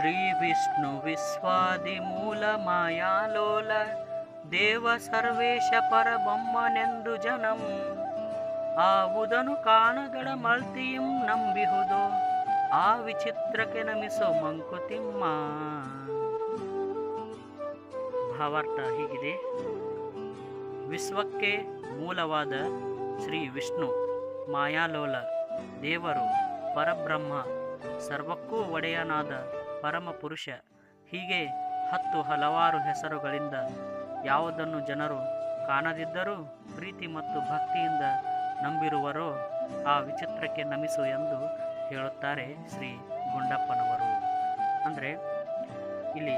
ಶ್ರೀ ವಿಷ್ಣು ವಿಶ್ವಾದಿ ಮೂಲ ಮಾಯಾಲೋಲ, ದೇವ ಸರ್ವೇಶ ಪರಬೊಮ್ಮನೆಂದು ಜನಂ. ಆವುದನು ಕಾಣಗಳ ಮಳ್ತಿಯಂ ನಂಬಿಹುದು, ಆ ವಿಚಿತ್ರಕ್ಕೆ ನಮಿಸೋ ಮಂಕುತಿಮ್ಮ. ಭಾವಾರ್ಥ ಹೀಗಿದೆ. ವಿಶ್ವಕ್ಕೆ ಮೂಲವಾದ ಶ್ರೀ ವಿಷ್ಣು, ಮಾಯಾಲೋಲ, ದೇವರು, ಪರಬ್ರಹ್ಮ, ಸರ್ವಕ್ಕೂ ಒಡೆಯನಾದ ಪರಮ ಪುರುಷ. ಹೀಗೆ ಹತ್ತು ಹಲವಾರು ಹೆಸರುಗಳಿಂದ ಯಾವುದನ್ನು ಜನರು ಕಾಣದಿದ್ದರೂ ಪ್ರೀತಿ ಮತ್ತು ಭಕ್ತಿಯಿಂದ ನಂಬಿರುವರೋ ಆ ವಿಚಿತ್ರಕ್ಕೆ ನಮಿಸು ಎಂದು ಹೇಳುತ್ತಾರೆ ಶ್ರೀ ಗುಂಡಪ್ಪನವರು. ಅಂದರೆ ಇಲ್ಲಿ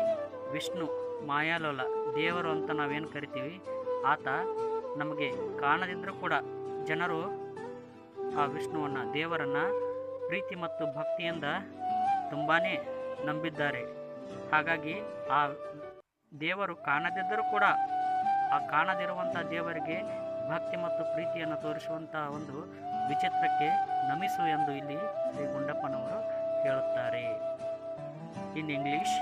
ವಿಷ್ಣು ಮಾಯಾಲೋಲ ದೇವರು ಅಂತ ನಾವೇನು ಕರಿತೀವಿ? ಆತ ನಮಗೆ ಕಾಣದಿದ್ದರೂ ಕೂಡ ಜನರು ಆ ವಿಷ್ಣುವನ್ನು ದೇವರನ್ನು ಪ್ರೀತಿ ಮತ್ತು ಭಕ್ತಿಯಿಂದ ತುಂಬಾ ನಂಬಿದ್ದಾರೆ. ಹಾಗಾಗಿ ಆ ದೇವರು ಕಾಣದಿದ್ದರೂ ಕೂಡ ಆ ಕಾಣದಿರುವಂಥ ದೇವರಿಗೆ ಭಕ್ತಿ ಮತ್ತು ಪ್ರೀತಿಯನ್ನು ತೋರಿಸುವಂಥ ಒಂದು ವಿಚಿತ್ರಕ್ಕೆ ನಮಿಸು ಎಂದು ಇಲ್ಲಿ ಶ್ರೀ ಗುಂಡಪ್ಪನವರು ಹೇಳುತ್ತಾರೆ. In English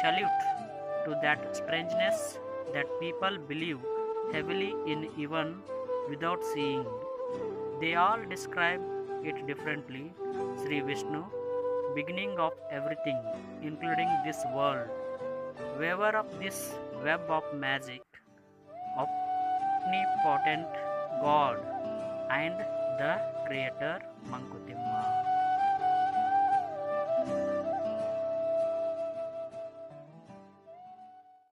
salute to that strangeness that people believe heavily in even without seeing they all describe it differently Shri Vishnu, beginning of everything, including this world, weaver of this web of magic, of omnipotent God, and the Creator Mankutim.